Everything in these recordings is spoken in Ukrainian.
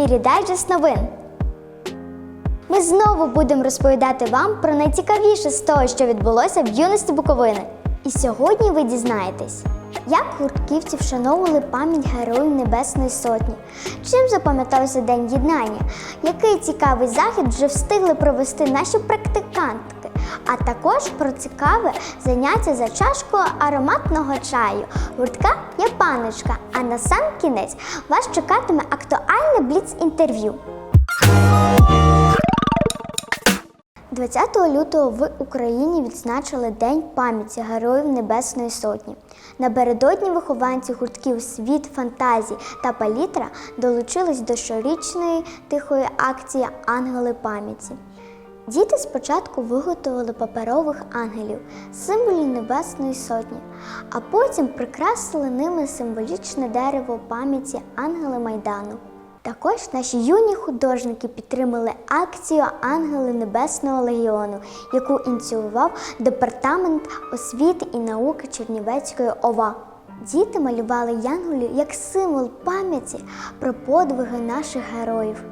Ефірі Дайджест новин. Ми знову будемо розповідати вам про найцікавіше з того, що відбулося в юності Буковини. І сьогодні ви дізнаєтесь, як гуртківці вшановували пам'ять героїв Небесної Сотні, чим запам'ятався День єднання, який цікавий захід вже встигли провести наші практикантки, а також про цікаве заняття за чашкою ароматного чаю, гуртка Япаночка. А на сам кінець вас чекатиме актуальне бліц-інтерв'ю. 20 лютого в Україні відзначили День пам'яті Героїв Небесної Сотні. Напередодні вихованці гуртків Світ фантазій та палітра долучились до щорічної тихої акції Ангели пам'яті. Діти спочатку виготовили паперових ангелів, символів Небесної Сотні, а потім прикрасили ними символічне дерево пам'яті Ангели Майдану. Також наші юні художники підтримали акцію Ангели Небесного Легіону, яку ініціював Департамент освіти і науки Чернівецької ОВА. Діти малювали янголів як символ пам'яті про подвиги наших героїв.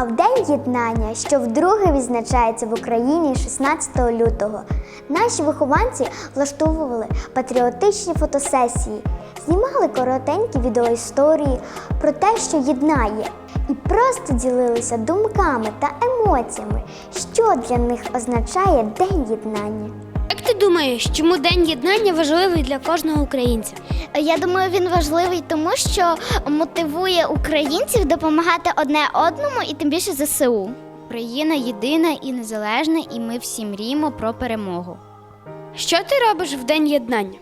А в День єднання, що вдруге відзначається в Україні 16 лютого, наші вихованці влаштовували патріотичні фотосесії, знімали коротенькі відеоісторії про те, що єднає, і просто ділилися думками та емоціями, що для них означає День єднання. Як ти думаєш, чому День єднання важливий для кожного українця? Я думаю, він важливий, тому що мотивує українців допомагати одне одному і тим більше ЗСУ. Україна єдина і незалежна, і ми всі мріємо про перемогу. Що ти робиш в День єднання?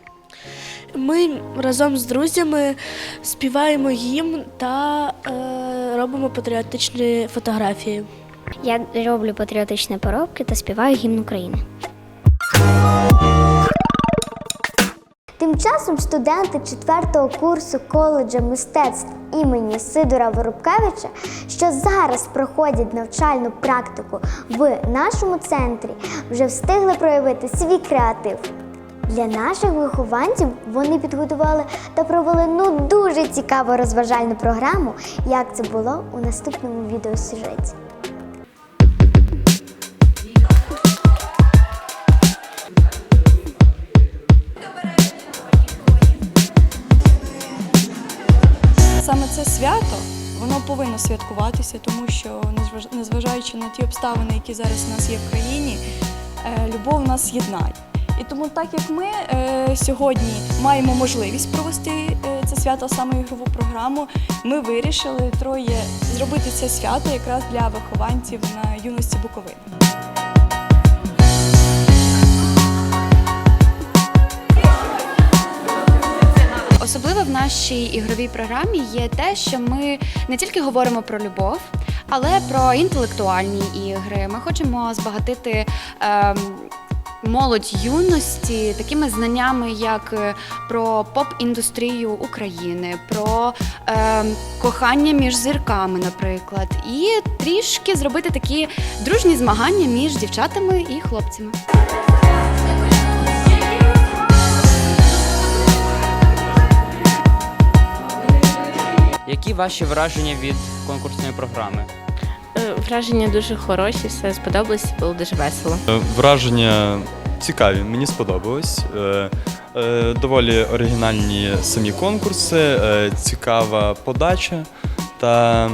Ми разом з друзями співаємо гімн та е, робимо патріотичні фотографії. Я роблю патріотичні поробки та співаю гімн України. Тим часом студенти 4-го курсу коледжа мистецтв імені Сидора Воробкевича, що зараз проходять навчальну практику в нашому центрі, вже встигли проявити свій креатив. Для наших вихованців вони підготували та провели ну дуже цікаву розважальну програму, як це було у наступному відеосюжеті. Це свято воно повинно святкуватися, тому що незваж- незважаючи на ті обставини, які зараз у нас є в країні, е, любов нас єднає. І тому, так як ми е, сьогодні маємо можливість провести е, це свято, саме ігрову програму, ми вирішили троє зробити це свято якраз для вихованців на юності Буковини. Особливо в нашій ігровій програмі є те, що ми не тільки говоримо про любов, але про інтелектуальні ігри. Ми хочемо збагатити. ем, Молодь юності такими знаннями, як е, про поп-індустрію України, про ем, кохання між зірками, наприклад, і трішки зробити такі дружні змагання між дівчатами і хлопцями. Які ваші враження від конкурсної програми? Е, Враження дуже хороші, все сподобалось, було дуже весело. Е, Враження цікаві, мені сподобалось. Е, Доволі оригінальні самі конкурси, цікава подача та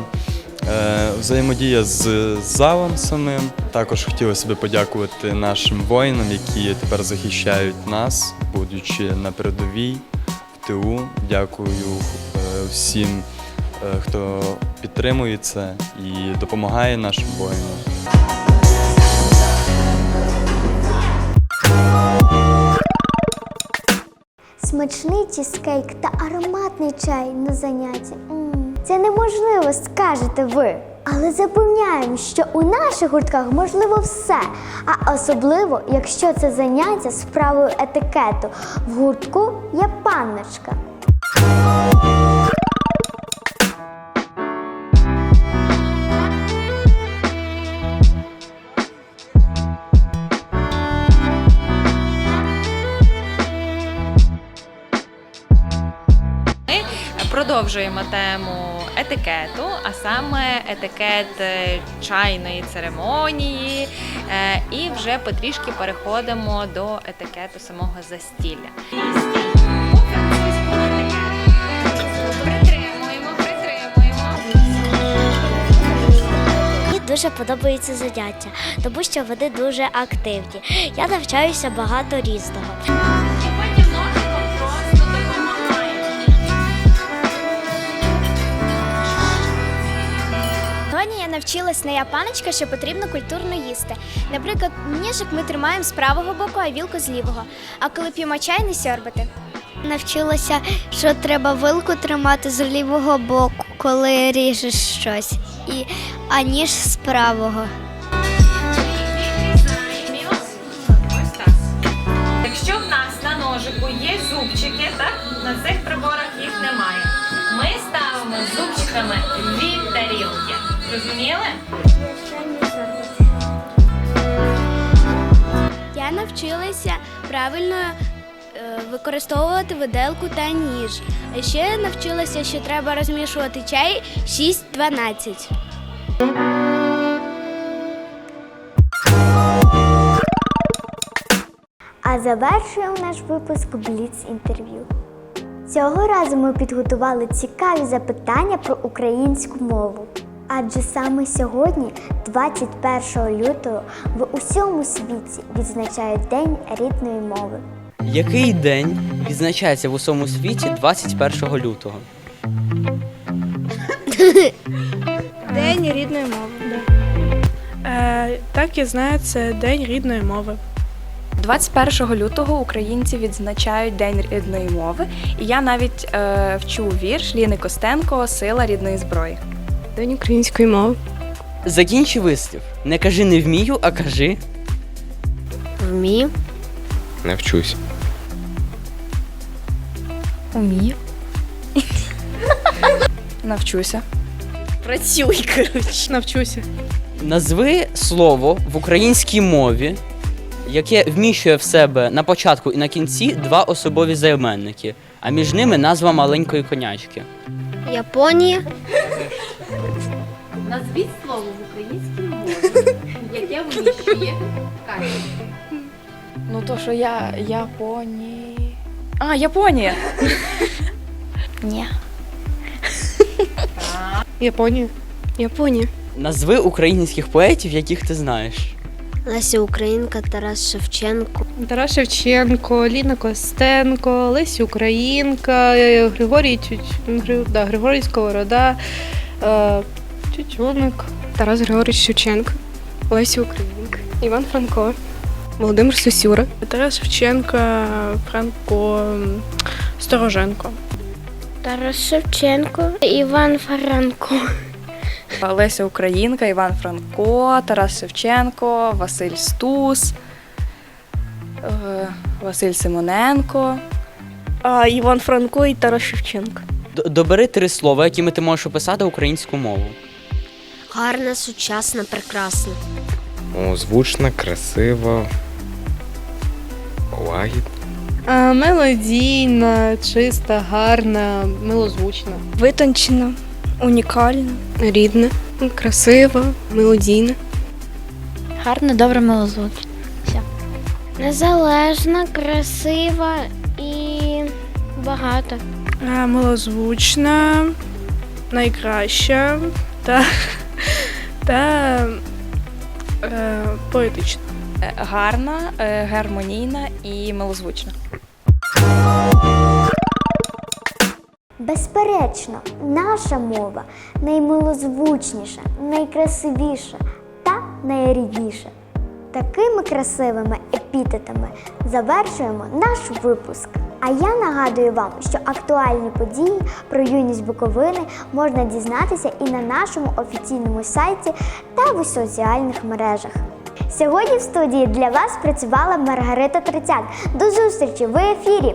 взаємодія з залом самим. Також хотілося б подякувати нашим воїнам, які тепер захищають нас, будучи на передовій в ТУ. Дякую всім, хто підтримує це і допомагає нашим воїнам. Смачний чізкейк та ароматний чай на занятті. Це неможливо, скажете ви. Але запевняємо, що у наших гуртках можливо все, а особливо, якщо це заняття справою етикету. В гуртку є панночка. Продовжуємо тему етикету, а саме етикет е, чайної церемонії, е, і вже потрішки переходимо до етикету самого застілля. Притримуємо, притримуємо. Мені дуже подобається заняття, тому що вони дуже активні. Я навчаюся багато різного. Сьогодні я навчилась на я паночка, що потрібно культурно їсти. Наприклад, ніжик ми тримаємо з правого боку, а вілку з лівого. А коли п'ємо чай, не сьорбати. Навчилася, що треба вилку тримати з лівого боку, коли ріжеш щось, і а ніж з правого. Зрозуміли? Я навчилася правильно е, використовувати виделку та ніж. А ще навчилася, що треба розмішувати чай 6-12. А завершуємо наш випуск Бліц інтерв'ю. Цього разу ми підготували цікаві запитання про українську мову. Адже саме сьогодні, 21 лютого, в усьому світі відзначають День рідної мови. Який день відзначається в усьому світі 21 лютого? День рідної мови. Е, так, я знаю, це День рідної мови. 21 лютого українці відзначають День рідної мови, і я навіть е, вчу вірш Ліни Костенко Сила рідної зброї. День української мови. Закінчи вислів. Не кажи не вмію, а кажи. Вмію. Навчусь. Умію. Навчуся. Працюй, коротше. Навчуся. Назви слово в українській мові, яке вміщує в себе на початку і на кінці два особові займенники, а між ними назва маленької конячки. Японія. Назвіть слово в українській мові, яке вміщує Ну то, що я Японії. А, Японія! Ні. Японія. Японія. Назви українських поетів, яких ти знаєш. Леся Українка, Тарас Шевченко. Тарас Шевченко, Ліна Костенко, Лесі Українка, е, Григорій Тють... Гри... да, Григорій Сковорода, е, Тютюник, Тарас Григорійович Шевченко, Лесі Українка, Іван Франко, Володимир Сосюра, Тарас Шевченка, Франко, Стороженко. Тарас Шевченко, Іван Франко. Леся Українка, Іван Франко, Тарас Шевченко, Василь Стус, е, Василь Симоненко. А, Іван Франко і Тарас Шевченко. Добери три слова, якими ти можеш описати українську мову. Гарна, сучасна, прекрасна. О, звучно, красиво, лагідно. А, мелодійна, чиста, гарна, милозвучна. Витончена, унікальна. Рідна, красива, мелодійна. Гарна, добра, милозвучна. Все. Незалежна, красива і багата. Е, Милозвучна, найкраща та, та е, поетична. Е, Гарна, е, гармонійна і милозвучна. Безперечно, наша мова наймилозвучніша, найкрасивіша та найрідніша. Такими красивими епітетами завершуємо наш випуск. А я нагадую вам, що актуальні події про юність Буковини можна дізнатися і на нашому офіційному сайті та в соціальних мережах. Сьогодні в студії для вас працювала Маргарита Трицяк. До зустрічі в ефірі!